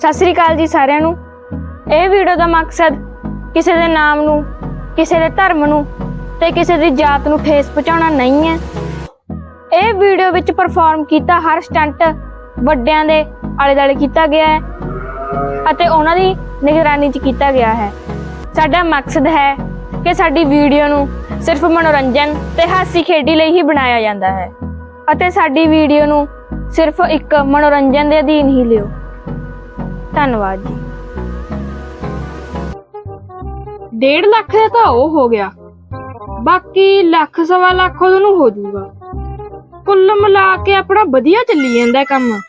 ਸਤਿ ਸ੍ਰੀ ਅਕਾਲ ਜੀ ਸਾਰਿਆਂ ਨੂੰ। ਇਹ ਵੀਡੀਓ ਦਾ ਮਕਸਦ ਕਿਸੇ ਦੇ ਨਾਮ ਨੂੰ, ਕਿਸੇ ਦੇ ਧਰਮ ਨੂੰ ਤੇ ਕਿਸੇ ਦੀ ਜਾਤ ਨੂੰ ਠੇਸ ਪਹੁੰਚਾਉਣਾ ਨਹੀਂ ਹੈ। ਇਹ ਵੀਡੀਓ ਵਿੱਚ ਪਰਫਾਰਮ ਕੀਤਾ ਹਰ ਸਟੰਟ ਵੱਡਿਆਂ ਦੇ ਆਲੇ ਦੁਆਲੇ ਕੀਤਾ ਗਿਆ ਹੈ ਅਤੇ ਉਹਨਾਂ ਦੀ ਨਿਗਰਾਨੀ 'ਚ ਕੀਤਾ ਗਿਆ ਹੈ। ਸਾਡਾ ਮਕਸਦ ਹੈ ਕਿ ਸਾਡੀ ਵੀਡੀਓ ਨੂੰ ਸਿਰਫ ਮਨੋਰੰਜਨ ਤੇ ਹਾਸੀ ਖੇਡੀ ਲਈ ਹੀ ਬਣਾਇਆ ਜਾਂਦਾ ਹੈ ਅਤੇ ਸਾਡੀ ਵੀਡੀਓ ਨੂੰ ਸਿਰਫ ਇੱਕ ਮਨੋਰੰਜਨ ਦੇ ਅਧੀਨ ਹੀ ਲਿਓ। ਧੰਨਵਾਦ ਜੀ। 1.5 ਲੱਖ ਦਾ ਤਾਂ ਉਹ ਹੋ ਗਿਆ। ਬਾਕੀ ਲੱਖ ਸਵਾ ਲੱਖ ਉਹਨੂੰ ਹੋ ਜਾਊਗਾ। ਕੁੱਲ ਮਿਲਾ ਕੇ ਆਪਣਾ ਵਧੀਆ ਚੱਲੀ ਜਾਂਦਾ ਕੰਮ।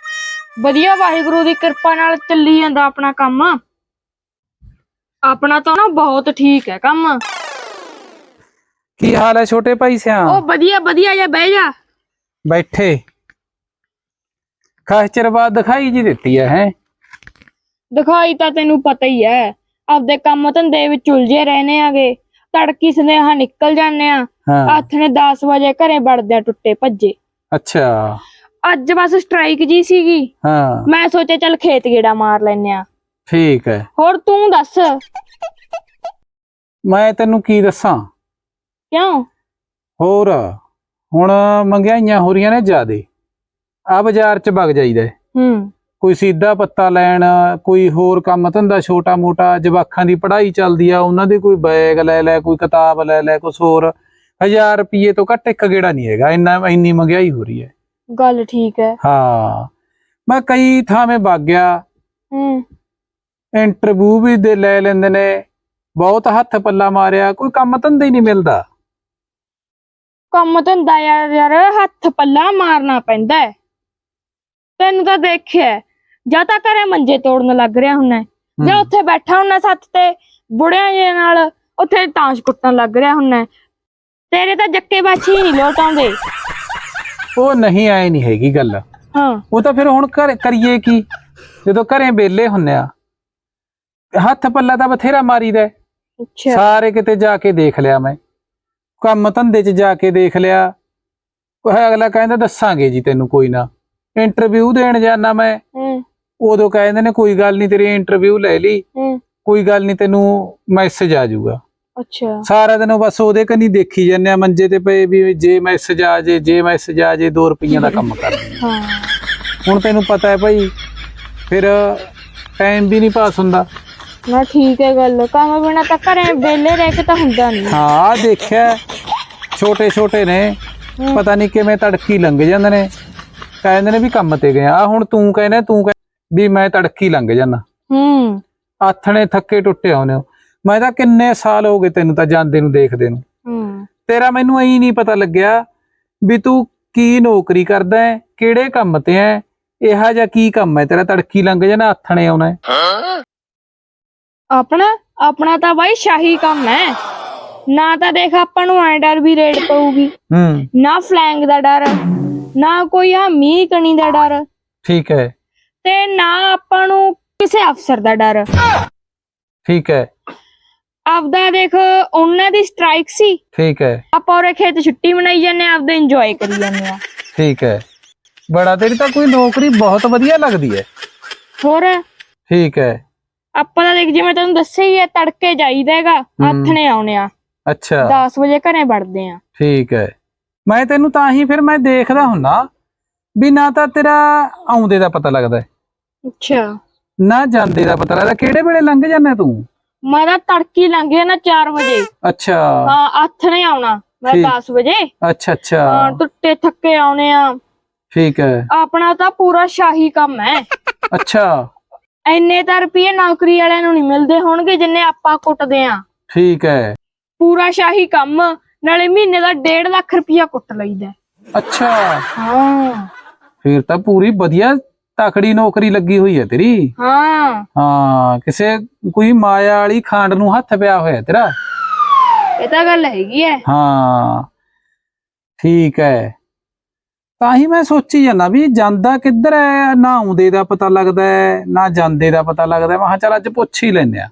ਵਧੀਆ ਵਾਹਿਗੁਰੂ ਦੀ ਕਿਰਪਾ ਨਾਲ ਚੱਲੀ ਜਾਂਦਾ ਆਪਣਾ ਕੰਮ। ਆਪਣਾ ਤਾਂ ਨਾ ਬਹੁਤ ਠੀਕ ਹੈ ਕੰਮ। ਕੀ ਹਾਲ ਹੈ ਛੋਟੇ ਭਾਈ ਸਿਆ ਉਹ ਵਧੀਆ ਵਧੀਆ ਜਾ ਬਹਿ ਜਾ। ਬੈਠੇ। ਖਾਸ ਚਿਰ ਬਾਅਦ ਦਿਖਾਈ ਜੀ ਦਿੱਤੀ ਹੈ ਹੈ। ਦਿਖਾਈ ਤਾਂ ਤੈਨੂੰ ਪਤਾ ਹੀ ਐ। ਆਪਦੇ ਕੰਮ ਧੰਦੇ ਵਿੱਚ ਉਲਝੇ ਰਹਿੰਦੇ ਆਗੇ। ਤੜਕੀ ਸਨੇਹਾ ਨਿਕਲ ਜਾਂਦੇ ਆ। ਹਾਂ। ਹੱਥ ਨੇ 10 ਵਜੇ ਘਰੇ ਵੜਦੇ ਆ ਟੁੱਟੇ ਭੱਜੇ। ਅੱਛਾ। ਅੱਜ ਬਸ ਸਟ੍ਰਾਈਕ ਜੀ ਸੀਗੀ। ਹਾਂ। ਮੈਂ ਸੋਚਿਆ ਚੱਲ ਖੇਤ ਗੇੜਾ ਮਾਰ ਲੈਨੇ ਆ। ਠੀਕ ਹੈ ਹੋਰ ਤੂੰ ਦੱਸ। ਮੈਂ ਤੈਨੂੰ ਕੀ ਦੱਸਾਂ? ਕਿਉਂ? ਹੋਰ ਹੁਣ ਮੰਗਿਆਈਆਂ ਹੋ ਰਹੀਆਂ ਨੇ ਜਿਆਦੇ। ਆ ਬਾਜ਼ਾਰ 'ਚ ਵਗ ਜਾਈਦਾ। ਹੈ। ਕੋਈ ਸਿੱਧਾ ਪੱਤਾ ਲੈਣ ਕੋਈ ਹੋਰ ਕੰਮ ਧੰਦਾ ਛੋਟਾ ਮੋਟਾ ਜਵਾਖਾਂ ਦੀ ਪੜ੍ਹਾਈ ਚੱਲਦੀ ਆ ਉਹਨਾਂ ਦੇ ਕੋਈ ਬੈਗ ਲੈ ਲੈ ਕੋਈ ਕਿਤਾਬ ਲੈ ਲੈ ਕੁਛ ਹੋਰ। 1000 ਰੁਪਏ ਤੋਂ ਘੱਟ ਇੱਕ ਗੇੜਾ ਨਹੀਂ ਹੈਗਾ ਇੰਨਾ ਇੰਨੀ ਮਹਿੰਗਾਈ ਹੋ ਰਹੀ ਹੈ। ਗੱਲ ਠੀਕ ਹੈ। ਹਾਂ। ਮੈਂ ਕਈ ਥਾਵੇਂ ਵਗ ਗਿਆ। ਹੂੰ। ਇੰਟਰਵਿਊ ਵੀ ਦੇ ਲੈ ਲੈਂਦੇ ਨੇ। ਬਹੁਤ ਹੱਥ ਪੱਲਾ ਮਾਰਿਆ ਕੋਈ ਕੰਮ ਧੰਦਾ ਹੀ ਨਹੀਂ ਮਿਲਦਾ। ਕੰਮ ਧੰਦਾ ਯਾਰ ਯਾਰ ਹੱਥ ਪੱਲਾ ਮਾਰਨਾ ਪੈਂਦਾ ਹੈ। ਤੈਨੂੰ ਤਾਂ ਦੇਖਿਆ ਜਾਂ ਤਾਂ ਘਰੇ ਮੰਜੇ ਤੋੜਨ ਲੱਗ ਰਿਹਾ ਹੁੰਨਾ ਜਾਂ ਉੱਥੇ ਬੈਠਾ ਹੁੰਨਾ ਸੱਤ ਤੇ ਬੁੜਿਆਂ ਜੇ ਨਾਲ ਉੱਥੇ ਤਾਂਸ਼ ਕੁੱਟਣ ਲੱਗ ਰਿਹਾ ਹੁੰਨਾ ਤੇਰੇ ਤਾਂ ਜੱਕੇ ਬਾਛੀ ਨਹੀਂ ਲੋਟ ਆਉਂਦੇ। ਉਹ ਨਹੀਂ ਆਏ ਨਹੀਂ ਹੈਗੀ ਗੱਲ। ਹਾਂ। ਉਹ ਤਾਂ ਫਿਰ ਹੁਣ ਘਰ ਕਰੀਏ ਕੀ? ਜਦੋਂ ਘਰੇ ਵਿਹਲੇ ਹੁੰਨੇ ਆ ਹੱਥ ਪੱਲਾ ਤਾਂ ਬਥੇਰਾ ਮਾਰੀਦਾ। ਅੱਛਾ। ਸਾਰੇ ਕਿਤੇ ਜਾ ਕੇ ਦੇਖ ਲਿਆ ਮੈਂ। ਕੰਮ ਧੰਦੇ 'ਚ ਜਾ ਕੇ ਦੇਖ ਲਿਆ। ਉਹ ਅਗਲਾ ਕਹਿੰਦਾ ਦੱਸਾਂਗੇ ਜੀ ਤੈਨੂੰ ਕੋਈ ਨਾ। ਇੰਟਰਵਿਊ ਦੇਣ ਜਾਣਾ ਮੈਂ। ਉਦੋਂ ਕਹਿੰਦੇ ਨੇ ਕੋਈ ਗੱਲ ਨਹੀਂ ਤੇਰੀ ਇੰਟਰਵਿਊ ਲੈ ਲਈ। ਹੂੰ। ਕੋਈ ਗੱਲ ਨਹੀਂ ਤੈਨੂੰ ਮੈਸੇਜ ਆ ਜਾਊਗਾ। ਅੱਛਾ। ਸਾਰਾ ਦਿਨ ਉਹ ਬਸ ਉਹਦੇ ਕੰਨੀ ਦੇਖੀ ਜਾਂਦੇ ਆ ਮੰਜੇ ਤੇ ਪਏ ਵੀ ਜੇ ਮੈਸੇਜ ਆ ਜੇ ਜੇ ਮੈਸੇਜ ਆ ਜੇ 2 ਰੁਪਈਆਂ ਦਾ ਕੰਮ ਕਰ ਹਾਂ। ਹੁਣ ਤੈਨੂੰ ਪਤਾ ਹੈ ਭਾਈ ਫਿਰ ਟਾਈਮ ਵੀ ਨਹੀਂ ਪਾਸ ਹੁੰਦਾ। ਨਾ ਠੀਕ ਹੈ ਗੱਲ। ਕੰਮ ਬਿਨਾ ਤਾਂ ਘਰੇ ਵਿਹਲੇ ਰਹਿ ਕੇ ਤਾਂ ਹੁੰਦਾ ਨਹੀਂ। ਹਾਂ ਦੇਖਿਆ ਛੋਟੇ ਛੋਟੇ ਨੇ। ਪਤਾ ਨਹੀਂ ਕਿਵੇਂ ਤੜਕੀ ਲੰਘ ਜਾਂਦੇ ਨੇ। ਕਹਿੰਦੇ ਨੇ ਵੀ ਕੰਮ ਤੇ ਗਏ ਆ। ਹੁਣ ਤੂੰ ਕਹਿੰਦਾ ਤੂੰ ਵੀ ਮੈਂ ਤੜਕੀ ਲੰਘ ਜਾਣਾ ਹੂੰ। ਆਥਣੇ ਥੱਕੇ ਟੁੱਟੇ ਆਉਨੇ ਹੋ। ਮੈਂ ਤਾਂ ਕਿੰਨੇ ਸਾਲ ਹੋ ਗਏ ਤੈਨੂੰ ਤਾਂ ਜਾਂਦੇ ਨੂੰ ਦੇਖਦੇ ਨੂੰ। ਹੂੰ। ਤੇਰਾ ਮੈਨੂੰ ਐਂ ਨਹੀਂ ਪਤਾ ਲੱਗਿਆ ਵੀ ਤੂੰ ਕੀ ਨੌਕਰੀ ਕਰਦਾ ਹੈ ਕਿਹੜੇ ਕੰਮ ਤੇ ਹੈ ਇਹੋ ਜਿਹਾ ਕੀ ਕੰਮ ਹੈ ਤੇਰਾ ਤੜਕੀ ਲੰਘ ਜਾਣਾ ਆਥਣੇ ਆਉਣਾ ਆਪਣਾ? ਆਪਣਾ ਤਾਂ ਬਾਈ ਸ਼ਾਹੀ ਕੰਮ ਹੈ ਨਾ ਤਾਂ ਦੇਖ ਆਪਾਂ ਨੂੰ ਐ ਡਰ ਵੀ ਰੇਡ ਪਊਗੀ। ਹੂੰ। ਨਾ ਫਲੈਂਗ ਦਾ ਡਰ ਨਾ ਕੋਈ ਆ ਮੀਂਹ ਕਣੀ ਦਾ ਡਰ। ਠੀਕ ਹੈ ਤੇ ਨਾ ਆਪਾਂ ਨੂੰ ਕਿਸੇ ਅਫਸਰ ਦਾ ਡਰ। ਠੀਕ ਹੈ। ਆਪਦਾ ਦੇਖ ਉਹਨਾਂ ਦੀ ਸਟ੍ਰਾਈਕ ਸੀ। ਠੀਕ ਹੈ। ਆਪਾਂ ਉਹਰੇ ਖੇਤ ਛੁੱਟੀ ਮਨਾਈ ਜਾਂਦੇ ਆ ਆਪਦਾ ਇੰਜੋਏ ਕਰੀ ਜਾਂਦੇ ਆ ਠੀਕ ਹੈ। ਬੜਾ ਤੇਰੀ ਤਾਂ ਕੋਈ ਨੌਕਰੀ ਬਹੁਤ ਵਧੀਆ ਲੱਗਦੀ ਹੈ। ਹੋਰ? ਠੀਕ ਹੈ। ਆਪਾਂ ਤਾਂ ਦੇਖ ਜਿਵੇਂ ਤੈਨੂੰ ਦੱਸਿਆ ਹੀ ਹੈ ਤੜਕੇ ਜਾਈਦਾ ਹੈਗਾ ਨੇ ਆਉਣੇ ਆ। ਅੱਛਾ। 10 ਵਜੇ ਘਰੇ ਵੜਦੇ ਆ ਠੀਕ ਹੈ। ਮੈਂ ਤੈਨੂੰ ਤਾਂ ਹੀ ਫਿਰ ਮੈਂ ਦੇਖਦਾ ਹੁੰਨਾ ਵੀ ਨਾ ਤਾਂ ਤੇਰਾ ਆਉਂਦੇ ਦਾ ਪਤਾ ਲੱਗਦਾ ਹੈ, ਅੱਛਾ। ਨਾ ਜਾਂਦੇ ਦਾ ਪਤਾ ਲੱਗਦਾ। ਕਿਹੜੇ ਵੇਲੇ ਲੰਘ ਜਾਂਦਾ ਤੂੰ? ਮੈਂ ਤਾਂ ਤੜਕੀ ਲੰਘ ਨਾ 4 ਵਜੇ। ਅੱਛਾ। ਹਾਂ ਹੱਥ ਨੇ ਆਉਣਾ। ਮੈਂ ਠੀਕ। 10 ਵਜੇ। ਅੱਛਾ ਅੱਛਾ। ਹਾਂ ਟੁੱਟੇ ਥੱਕੇ ਆਉਣੇ ਆ। ਠੀਕ ਹੈ। ਆਪਣਾ ਤਾਂ ਪੂਰਾ ਸ਼ਾਹੀ ਕੰਮ ਹੈ। ਅੱਛਾ। ਐਨੇ ਤਾਂ ਰੁਪਏ ਨੌਕਰੀ ਵਾਲਿਆਂ ਨੂੰ ਨਹੀਂ ਮਿਲਦੇ ਹੋਣਗੇ ਜਿੰਨੇ ਆਪਾਂ ਕੁੱਟਦੇ ਆ ਠੀਕ ਹੈ। ਪੂਰਾ ਸ਼ਾਹੀ ਕੰਮ। ਨਾਲੇ ਮਹੀਨੇ ਦਾ 1.5 ਲੱਖ ਰੁਪਇਆ ਕੁੱਟ ਲਈਦਾ। ਅੱਛਾ। ਹਾਂ। ਫਿਰ ਤਾਂ ਪੂਰੀ ਵਧੀਆ ਤਕੜੀ ਨੌਕਰੀ ਲੱਗੀ ਹੋਈ ਹੈ ਤੇਰੀ। ਹਾਂ। ਹਾਂ ਕਿਸੇ ਕੋਈ ਮਾਇਆ ਵਾਲੀ ਖਾਂਡ ਨੂੰ ਹੱਥ ਪਿਆ ਹੋਇਆ ਤੇਰਾ। ਇਹ ਤਾਂ ਗੱਲ ਹੈਗੀ ਐ। ਹਾਂ ਠੀਕ ਹੈ ਤਾਂ ਹੀ ਮੈਂ ਸੋਚੀ ਜਾਂਦਾ ਵੀ ਜਾਂਦਾ ਕਿੱਧਰ ਹੈ ਨਾ ਆਉਂਦੇ ਦਾ ਪਤਾ ਲੱਗਦਾ ਹੈ ਨਾ ਜਾਂਦੇ ਦਾ ਪਤਾ ਲੱਗਦਾ ਹੈ। ਮੈਂ ਕਿਹਾ ਚੱਲ ਅੱਜ ਪੁੱਛ ਹੀ ਲੈਨੇ ਆ।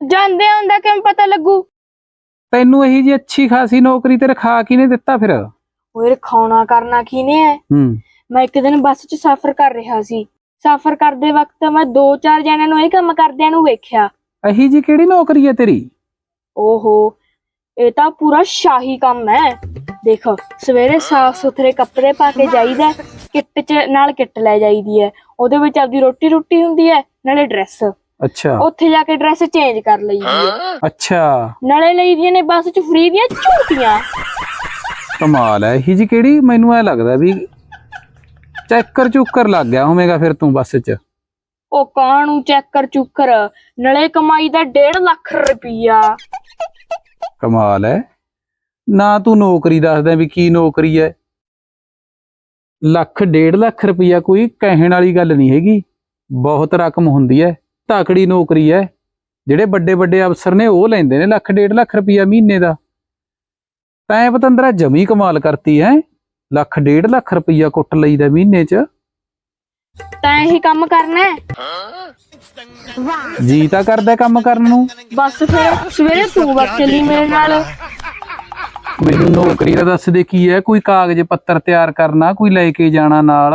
ਜਾਂਦੇ ਹੁੰਦਾ ਕਿਵੇਂ ਪਤਾ ਲੱਗੂ? ਤੈਨੂੰ ਇਹੀ ਜੀ ਅੱਛੀ ਖਾਸੀ ਨੌਕਰੀ ਤੇ ਰਖਾ ਕਿਨੇ ਦਿੱਤਾ ਫਿਰ? ਓਏ ਖਾਣਾ ਕਰਨਾ ਕਿਨੇ ਹੂੰ। ਮੈਂ ਇੱਕ ਦਿਨ ਬੱਸ 'ਚ ਸਫ਼ਰ ਕਰ ਰਿਹਾ ਸੀ। ਸਫ਼ਰ ਕਰਦੇ ਵਕਤ ਮੈਂ ਦੋ ਚਾਰ ਜਣਿਆਂ ਨੂੰ ਇਹ ਕੰਮ ਕਰਦਿਆਂ ਨੂੰ ਵੇਖਿਆ। ਅਹੀ ਜੀ ਕਿਹੜੀ ਨੌਕਰੀ ਹੈ ਤੇਰੀ? ਓਹੋ ਇਹ ਤਾਂ ਪੂਰਾ ਸ਼ਾਹੀ ਕੰਮ ਹੈ ਦੇਖ ਸਵੇਰੇ ਸਾਫ਼ ਸੁਥਰੇ ਕੱਪੜੇ ਪਾ ਕੇ ਜਾਈਦਾ ਕਿੱਟ ਚ ਨਾਲ ਕਿੱਟ ਲੈ ਜਾਈਦੀ ਹੈ ਉਹਦੇ ਵਿੱਚ ਆਪਦੀ ਰੋਟੀ ਰੋਟੀ ਹੁੰਦੀ ਹੈ ਨਾਲੇ ਡਰੈਸ। ਅੱਛਾ। ਉੱਥੇ ਜਾ ਕੇ ਡਰੈਸ ਚੇਂਜ ਕਰ ਲਈਦੀ ਹੈ ਅੱਛਾ। ਨਾਲੇ ਲਈਦੀਆਂ ਨੇ ਬੱਸ ਚ ਫ੍ਰੀ ਦੀਆਂ ਝੂਟੀਆਂ। ਕਮਾਲ ਹੈ। ਇਹੀ ਜੀ ਕਿਹੜੀ ਮੈਨੂੰ ਐ ਲੱਗਦਾ ਵੀ ਚੈੱਕਰ ਚੁੱਕਰ ਲੱਗ ਗਿਆ ਹੋਵੇਗਾ ਫਿਰ ਤੂੰ ਬੱਸ 'ਚ। ਉਹ ਕਾਹਨੂੰ ਚੈੱਕਰ ਚੁੱਕਰ? ਨਾਲੇ ਕਮਾਈ ਦਾ 1.5 ਲੱਖ ਰੁਪਈਆ। ਕਮਾਲ ਹੈ। ਨਾ ਤੂੰ ਨੌਕਰੀ ਦੱਸਦਾ ਵੀ ਕੀ ਨੌਕਰੀ ਹੈ। ਲੱਖ ਡੇਢ ਲੱਖ ਰੁਪਈਆ ਕੋਈ ਕਹਿਣ ਵਾਲੀ ਗੱਲ ਨਹੀਂ ਹੈਗੀ। ਬਹੁਤ ਰਕਮ ਹੁੰਦੀ ਹੈ। ਤਾਕੜੀ ਨੌਕਰੀ ਹੈ। ਜਿਹੜੇ ਵੱਡੇ ਵੱਡੇ ਅਫਸਰ ਨੇ ਉਹ ਲੈਂਦੇ ਨੇ ਲੱਖ ਡੇਢ ਲੱਖ ਰੁਪਈਆ ਮਹੀਨੇ ਦਾ। ਤੈਂ ਪਤੰਦਰਾ ਜਮੀ ਕਮਾਲ ਕਰਤੀ ਹੈ? ਲੱਖ ਡੇਢ ਲੱਖ ਰੁਪਈਆ ਕੁੱਟ ਲਈਦਾ ਮਹੀਨੇ 'ਚ। ਤੈਂ ਇਹੀ ਕੰਮ ਕਰਨਾ ਹੈ? ਜੀ ਤਾਂ ਕਰਦਾ ਕੰਮ ਕਰਨ ਨੂੰ। ਬਸ ਫਿਰ ਸਵੇਰੇ ਤੂੰ ਵਗ ਚੱਲੀ ਮੇਰੇ ਨਾਲ। ਮੈਨੂੰ ਨੌਕਰੀ ਦਾ ਦੱਸ ਦੇ ਕੀ ਹੈ? ਕੋਈ ਕਾਗਜ਼ ਪੱਤਰ ਤਿਆਰ ਕਰਨਾ ਕੋਈ ਲੈ ਕੇ ਜਾਣਾ ਨਾਲ?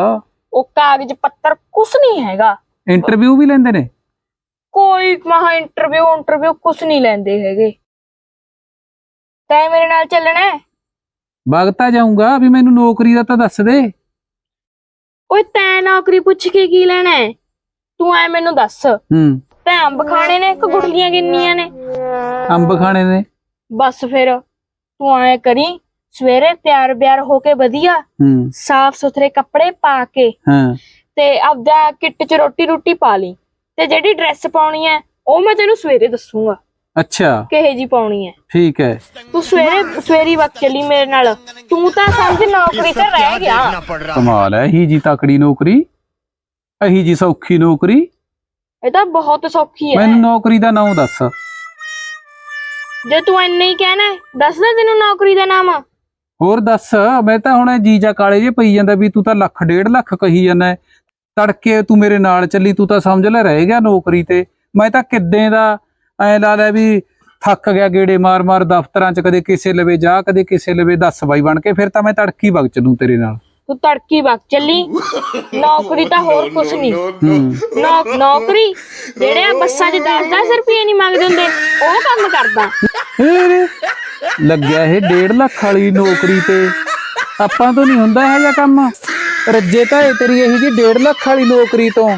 ਉਹ ਕਾਗਜ਼ ਪੱਤਰ ਕੁਛ ਨਹੀਂ ਹੈਗਾ। ਇੰਟਰਵਿਊ ਵੀ ਲੈਂਦੇ ਨੇ? ਕੋਈ ਮਹਾ ਇੰਟਰਵਿਊ ਇੰਟਰਵਿਊ ਕੁਛ ਨਹੀਂ ਲੈਂਦੇ ਹੈਗੇ। ਤੈਂ ਮੇਰੇ ਨਾਲ ਚੱਲਣਾ ਹੈ? ਵਗਤਾ ਜਾਊਂਗਾ ਵੀ ਮੈਨੂੰ ਨੌਕਰੀ ਦਾ ਤਾਂ ਦੱਸ ਦੇ। ਓਏ ਤੈਂ ਨੌਕਰੀ ਪੁੱਛ ਕੇ ਕੀ ਲੈਣਾ ਹੈ? ਤੂੰ ਐ ਮੈਨੂੰ ਦੱਸ। ਹੂੰ। ਤੈਂ ਅੰਬ ਖਾਣੇ ਨੇ ਕਿ ਗੁੜਲੀਆਂ ਗਿੰਨੀਆਂ ਨੇ? ਅੰਬ ਖਾਣੇ ਨੇ। ਬਸ ਫਿਰ ਤੂੰ ਐ ਕਰੀ ਸਵੇਰੇ ਤਿਆਰ ਬਿਆਰ ਹੋ ਕੇ ਵਧੀਆ ਹੂੰ। ਸਾਫ਼ ਸੁਥਰੇ ਕੱਪੜੇ ਪਾ ਕੇ ਹਾਂ। ਤੇ ਆਪਦਾ ਕਿੱਟ 'ਚ ਰੋਟੀ ਰੋਟੀ ਪਾ ਲਈ। ਤੇ ਜਿਹੜੀ ਡਰੈਸ ਪਾਉਣੀ ਹੈ ਉਹ ਮੈਂ ਤੈਨੂੰ ਸਵੇਰੇ ਦੱਸੂਗਾ। ਅੱਛਾ। ਕਿਹੇ ਜੀ ਪਾਉਣੀ ਹੈ? ਠੀਕ ਹੈ। ਤੂੰ ਸਵੇਰੇ ਸਵੇਰੀ ਵਕਤ ਚੱਲੀ ਮੇਰੇ ਨਾਲ। ਤੂੰ ਤਾਂ ਸਮਝ ਨੌਕਰੀ ਤੇ ਰਹਿ ਗਿਆ। ਕਮਾਲ ਹੈ ਇਹੀ ਜੀ ਤਕੜੀ ਨੌਕਰੀ ਇਹੀ ਜੀ ਸੌਖੀ ਨੌਕਰੀ। ਇਹ ਤਾਂ ਬਹੁਤ ਸੌਖੀ ਹੈ। ਮੈਨੂੰ ਨੌਕਰੀ ਦਾ ਨਾਮ ਦੱਸ। ਜੇ ਤੂੰ ਇੰਨਾ ਹੀ ਕਹਿਣਾ ਹੈ, ਦੱਸ ਦੇ ਤੈਨੂੰ ਨੌਕਰੀ ਦਾ ਨਾਮ। ਹੋਰ ਦੱਸ ਮੈਂ ਤਾਂ ਹੁਣ ਜੀਜਾ ਕਾਲੇ ਜੇ ਪਈ ਜਾਂਦਾ ਵੀ ਤੂੰ ਤਾਂ ਲੱਖ ਡੇਢ ਲੱਖ ਕਹੀ ਜਾਂਦਾ ਹੈ। ਤੜਕੇ ਤੂੰ ਮੇਰੇ ਨਾਲ ਚੱਲੀ ਤੂੰ ਤਾਂ ਸਮਝ ਲੈ ਰਹਿ ਗਿਆ ਨੌਕਰੀ ਤੇ। ਮੈਂ ਤਾਂ ਕਿੱਦਾਂ ਦਾ ਐ ਲਾ ਲੈ ਵੀ ਥੱਕ ਗਿਆ ਗੇੜੇ ਮਾਰ ਮਾਰ ਦਫ਼ਤਰਾਂ 'ਚ ਕਦੇ ਕਿਸੇ ਲਵੇ ਜਾ ਕਦੇ ਕਿਸੇ ਲਵੇ ਦੱਸ ਬਾਈ ਬਣ ਕੇ ਫਿਰ ਤਾਂ ਮੈਂ ਤੜਕੀ ਵਗ ਚੱਲੂ ਤੇਰੇ ਨਾਲ। ਤੂੰ ਤੜਕੀ ਵਕਤ ਚੱਲੀ? ਨੌਕਰੀ ਤਾਂ ਹੋਰ ਕੁਛ ਨਹੀਂ। ਨੌ- ਨੌਕਰੀ? ਜਿਹੜੇ ਆ ਬੱਸਾਂ 'ਚ 10-10 ਰੁਪਏ ਨਹੀਂ ਮੰਗਦੇ ਹੁੰਦੇ ਉਹ ਕੰਮ ਕਰਦਾ। ਲੱਗਿਆ ਇਹ 1.5 ਲੱਖ ਵਾਲੀ ਨੌਕਰੀ ਤੇ। ਆਪਾਂ ਤੋਂ ਨਹੀਂ ਹੁੰਦਾ ਇਹ ਜਿਹਾ ਕੰਮ। ਰੱਜੇ ਤਾਂ ਇਹ ਤੇਰੀ ਇਹੀ ਜੀ 1.5 ਲੱਖ ਵਾਲੀ ਨੌਕਰੀ ਤੋਂ।